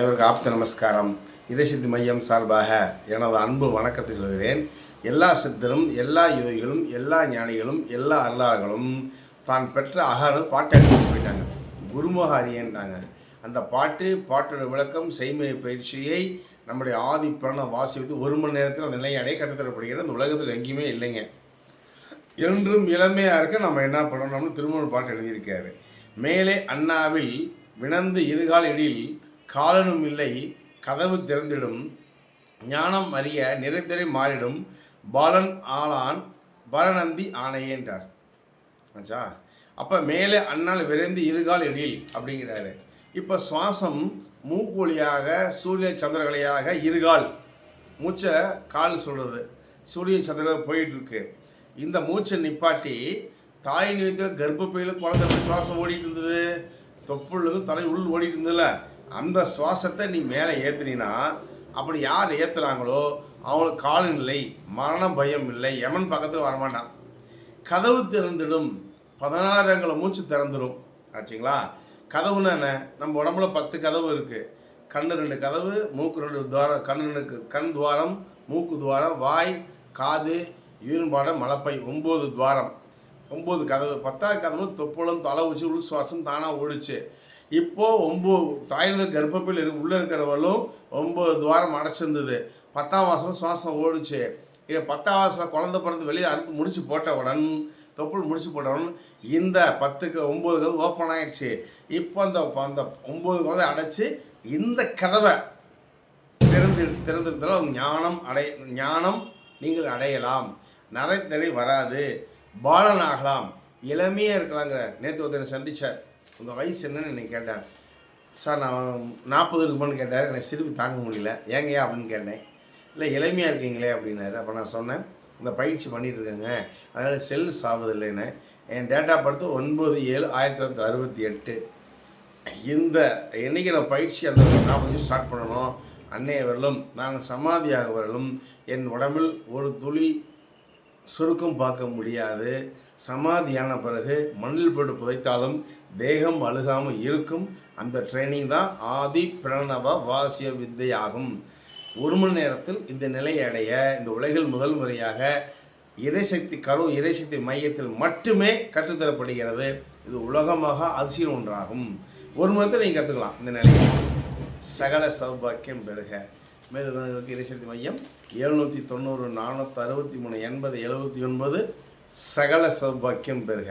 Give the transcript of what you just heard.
அனைவருக்கு ஆப்த நமஸ்காரம். இதயசித்தி மையம் சார்பாக எனது அன்பு வணக்கத்தை சொல்கிறேன். எல்லா சித்தரும் எல்லா யோகிகளும் எல்லா ஞானிகளும் எல்லா அருளாளர்களும் தான் பெற்ற அகாரம் பாட்டை அடிச்சு போயிட்டாங்க. குருமுக அரியன்றாங்க அந்த பாட்டு பாட்டோட விளக்கம் செய்மை பயிற்சியை நம்முடைய ஆதி பிரணம் வாசித்து ஒரு மணி நேரத்தில் அந்த நிலையை அடைய கற்றுத்தரப்படுகிறது அந்த உலகத்தில் எங்கேயுமே இல்லைங்க. என்றும் இளமையாக இருக்க நம்ம என்ன பண்ணணும்னு திருமண பாட்டு எழுதியிருக்காரு. மேலே அண்ணாவில் வினந்து இருகால் எழில் காலனும் இல்லை கதவு திறந்திடும். ஞானம் அறிய நிறைந்தரை மாறிடும். பாலன் ஆளான் பரநந்தி ஆணையேன்றார் ஆச்சா அப்போ மேலே அண்ணால் விரைந்து இருகால் எழில் அப்படிங்கிறாரு. இப்போ சுவாசம் மூக்கொழியாக சூரிய சந்திரகலையாக இருகால். மூச்சை கால் சொல்கிறது சூரிய சந்திர போயிட்டுருக்கு. இந்த மூச்சை நிப்பாட்டி தாய் நிலையத்தில் கர்ப்பப்பையில் குழந்தை சுவாசம் ஓடிட்டு இருந்தது. தொப்புள்ளது தலை உள் ஓடிட்டு இருந்ததுல. அந்த சுவாசத்தை நீ மேலே ஏற்றுனீன்னா அப்படி யார் ஏற்றுறாங்களோ அவங்களுக்கு காலம் இல்லை மரண பயம் இல்லை எமன் பக்கத்தில் வரமாட்டான். கதவு திறந்துடும் பதினாறு அங்குல மூச்சு திறந்துடும் ஆச்சுங்களா? கதவுன்னு என்ன? நம்ம உடம்புல பத்து கதவு இருக்குது கண்ணு ரெண்டு கதவு மூக்கு ரெண்டு துவாரம் கண்ணு ரெண்டு கண் துவாரம் மூக்கு துவாரம் வாய் காது யூரின்பாடம் மலப்பை ஒம்பது துவாரம். ஒம்பது கதவு பத்தாவது கதவு தொப்புளம் தலை வச்சு உள் சுவாசம் தானாக ஓடிச்சு. இப்போது ஒம்பது தாயில கர்ப்பப்பையில் இரு உள்ளே இருக்கிறவளும் ஒம்பது துவாரம் அடைச்சிருந்தது. பத்தாம் மாதம் சுவாசம் ஓடுச்சு. இங்கே பத்தாம் மாதம் குழந்த பிறந்து வெளியே அறுத்து முடிச்சு போட்டவுடன் தொப்புள் முடிச்சு போட்டவுடன் இந்த பத்துக்கு ஒம்பது கதவு ஓப்பன் ஆயிடுச்சு. இப்போ அந்த அந்த ஒம்பது கதவை அடைச்சி இந்த கதவை திறந்து திறந்திருந்தால் ஞானம் அடை ஞானம் நீங்கள் அடையலாம். நரைத்தறி வராது. பாலன் ஆகலாம் இளமையாக இருக்கலாங்கிற நேற்று ஒருத்தனை சந்தித்தார் உங்கள் வயசு என்னன்னு என்னை கேட்டார். சார் நான் நாற்பது இருக்குமான்னு கேட்டார். எனக்கு சிரிப்பு தாங்க முடியல. ஏங்கய்யா அப்படின்னு கேட்டேன். இல்லை இளமையாக இருக்கீங்களே? அப்படின்னாரு. அப்போ நான் சொன்னேன். இந்த பயிற்சி பண்ணிட்டு இருக்கேங்க அதனால் செல் சாவதில்லைன்னு. என் டேட்டா படுத்து ஒன்பது ஏழு ஆயிரத்தி தொள்ளாயிரத்தி அறுபத்தி எட்டு. இந்த என்றைக்கு நான் பயிற்சி அந்த நாற்பது ஸ்டார்ட் பண்ணணும். அன்னைய வரலும் நான் சமாதியாக வரலும் என் உடம்பில் ஒரு துளி சுருக்கம் பார்க்க முடியாது. சமாதியான பிறகு மண்ணில் போட்டு புதைத்தாலும் தேகம் அழுகாமல் இருக்கும். அந்த ட்ரைனிங் தான் ஆதி பிரணவ வாசிய வித்தை ஆகும் ஒரு மணி நேரத்தில் இந்த நிலையை அடைய இந்த உலகில் முதல் முறையாக இறைசக்தி கரு இறைசக்தி மையத்தில் மட்டுமே கற்றுத்தரப்படுகிறது. இது உலகமாக அதிசயம் ஒன்றாகும். ஒரு மணி நேரத்தில் நீங்கள் கற்றுக்கலாம் இந்த நிலையை. சகல சௌபாக்கியம் பெறுக. மேலும் விவரங்களுக்கு இறைசக்தி மையம். எழுநூற்றி தொண்ணூறு நானூற்றி அறுபத்தி மூணு எண்பது எழுபத்தி ஒன்பது சகல சௌபாக்கியம் பெறுக.